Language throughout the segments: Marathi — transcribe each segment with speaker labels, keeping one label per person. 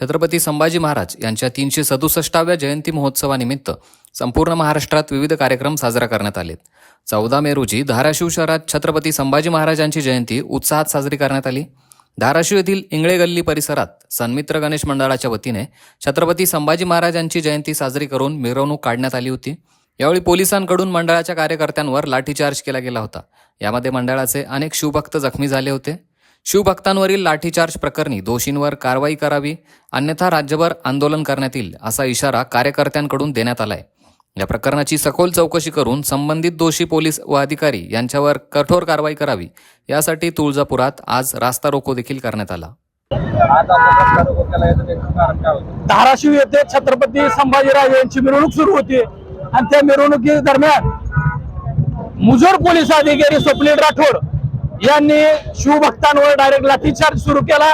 Speaker 1: छत्रपती संभाजी महाराज यांच्या तीनशे सदुसष्टाव्या जयंती महोत्सवानिमित्त संपूर्ण महाराष्ट्रात विविध कार्यक्रम साजरा करण्यात आलेत. चौदा मे रोजी धाराशिव शहरात छत्रपती संभाजी महाराजांची जयंती उत्साहात साजरी करण्यात आली. धाराशिव येथील इंगळे गल्ली परिसरात सन्मित्र गणेश मंडळाच्या वतीने छत्रपती संभाजी महाराजांची जयंती साजरी करून मिरवणूक काढण्यात आली होती. यावेळी पोलिसांकडून मंडळाच्या कार्यकर्त्यांवर लाठीचार्ज केला गेला होता. यामध्ये मंडळाचे अनेक शिवभक्त जखमी झाले होते. शिवभक्तांवरील लाठीचार्ज प्रकरणी दोषींवर कारवाई करावी अन्यथा राज्यभर आंदोलन करण्यात येईल असा इशारा कार्यकर्त्यांकडून देण्यात आलाय. या प्रकरणाची सखोल चौकशी करून संबंधित दोषी पोलीस व अधिकारी यांच्यावर कठोर कारवाई करावी यासाठी तुळजापुरात आज रास्ता रोको देखील करण्यात आला.
Speaker 2: धाराशिव येथे छत्रपती संभाजीराजे यांची मिरवणूक सुरू होती. आणि त्या मिरवणुकी दरम्यान मुजोर पोलीस अधिकारी स्वप्नील राठोड यांनी शिवभक्तांवर डायरेक्ट लाठीचार्ज सुरू केला.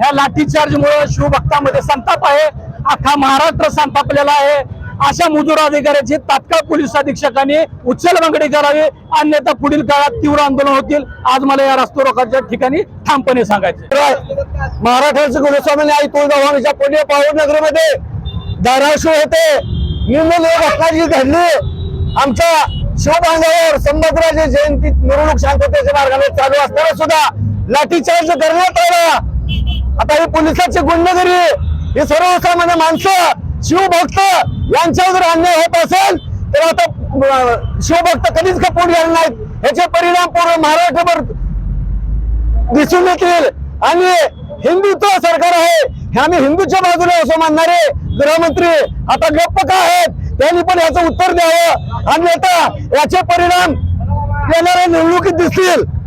Speaker 2: ह्या लाठीचार्ज मुळे शिवभक्तांमध्ये संताप आहे. अख्खा महाराष्ट्र संतापलेला आहे. अशा मुजोर अधिकाऱ्याची तात्काळ पोलीस अधीक्षकांनी उचल करावी. अन्यथा पुढील काळात तीव्र आंदोलन होतील. आज मला या रस्तो रोखाच्या ठिकाणी ठामपणे सांगायचे महाराष्ट्राचे कुलस्वामी आई तुळजाभवानीच्या पुणे पावनगरमध्ये धाराशिव होते निर्मल घटना जी घडली. आमच्या शिवबांधावर संभाजीराजे जयंती मिरवणूक शांततेच्या मार्गाने चालू असताना सुद्धा लाठीचार्ज करण्यात आला. आता ही पोलिसाची गुंडगिरी ही सर्वसामान्य माणसं शिवभक्त यांच्यावर जर अन्याय होत असेल तर आता शिवभक्त कधीच खपून येणार नाहीत. याचे परिणाम पूर्ण महाराष्ट्रभर दिसून येतील. आणि हिंदुत्व सरकार आहे. हे आम्ही हिंदूच्या बाजूला असं मानणारे गृहमंत्री आता गप्प का आहेत? त्यांनी पण याचं उत्तर द्यावं. आणि आता याचे परिणाम येणाऱ्या निवडणुकीत दिसतील.